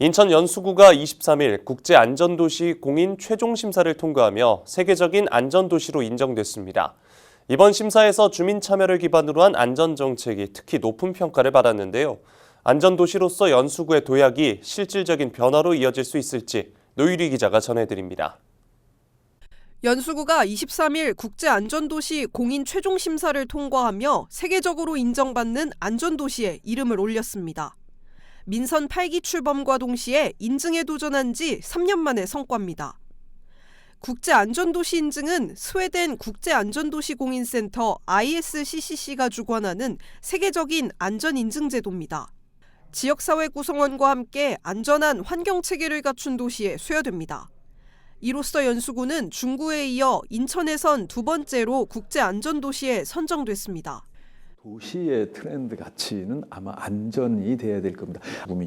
인천 연수구가 23일 국제안전도시 공인 최종 심사를 통과하며 세계적인 안전도시로 인정됐습니다. 이번 심사에서 주민 참여를 기반으로 한 안전정책이 특히 높은 평가를 받았는데요. 안전도시로서 연수구의 도약이 실질적인 변화로 이어질 수 있을지 노유리 기자가 전해드립니다. 연수구가 23일 국제안전도시 공인 최종 심사를 통과하며 세계적으로 인정받는 안전도시에 이름을 올렸습니다. 민선 8기 출범과 동시에 인증에 도전한 지 3년 만의 성과입니다. 국제안전도시 인증은 스웨덴 국제안전도시 공인센터 ISCCC가 주관하는 세계적인 안전인증 제도입니다. 지역사회 구성원과 함께 안전한 환경 체계를 갖춘 도시에 수여됩니다. 이로써 연수구는 중구에 이어 인천에선 두 번째로 국제안전도시에 선정됐습니다. 도시의 트렌드 가치는 아마 안전이 돼야 될 겁니다.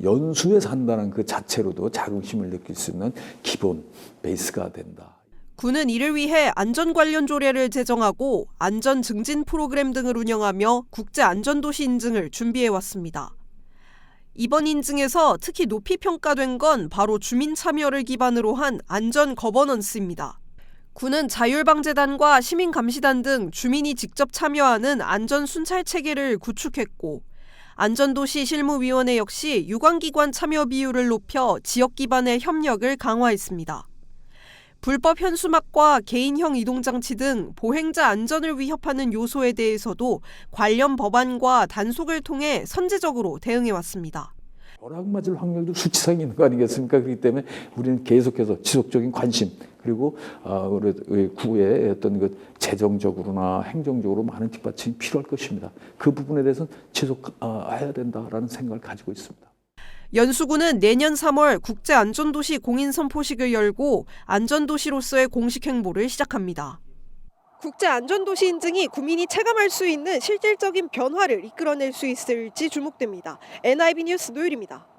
연수에 산다는 그 자체로도 자긍심을 느낄 수 있는 기본 베이스가 된다. 구는 이를 위해 안전 관련 조례를 제정하고 안전 증진 프로그램 등을 운영하며 국제 안전 도시 인증을 준비해 왔습니다. 이번 인증에서 특히 높이 평가된 건 바로 주민 참여를 기반으로 한 안전 거버넌스입니다. 구는 자율방재단과 시민감시단 등 주민이 직접 참여하는 안전 순찰 체계를 구축했고 안전도시 실무위원회 역시 유관기관 참여 비율을 높여 지역 기반의 협력을 강화했습니다. 불법 현수막과 개인형 이동장치 등 보행자 안전을 위협하는 요소에 대해서도 관련 법안과 단속을 통해 선제적으로 대응해 왔습니다. 벼락 맞을 확률도 수치상이 있는 거 아니겠습니까? 그렇기 때문에 우리는 계속해서 지속적인 관심 그리고 어, 우리 구의 어떤 그 재정적으로나 행정적으로 많은 뒷받침이 필요할 것입니다. 그 부분에 대해서는 지속해야 된다라는 생각을 가지고 있습니다. 연수구는 내년 3월 국제안전도시 공인선포식을 열고 안전도시로서의 공식 행보를 시작합니다. 국제안전도시 인증이 구민이 체감할 수 있는 실질적인 변화를 이끌어낼 수 있을지 주목됩니다. NIB 뉴스 노율입니다.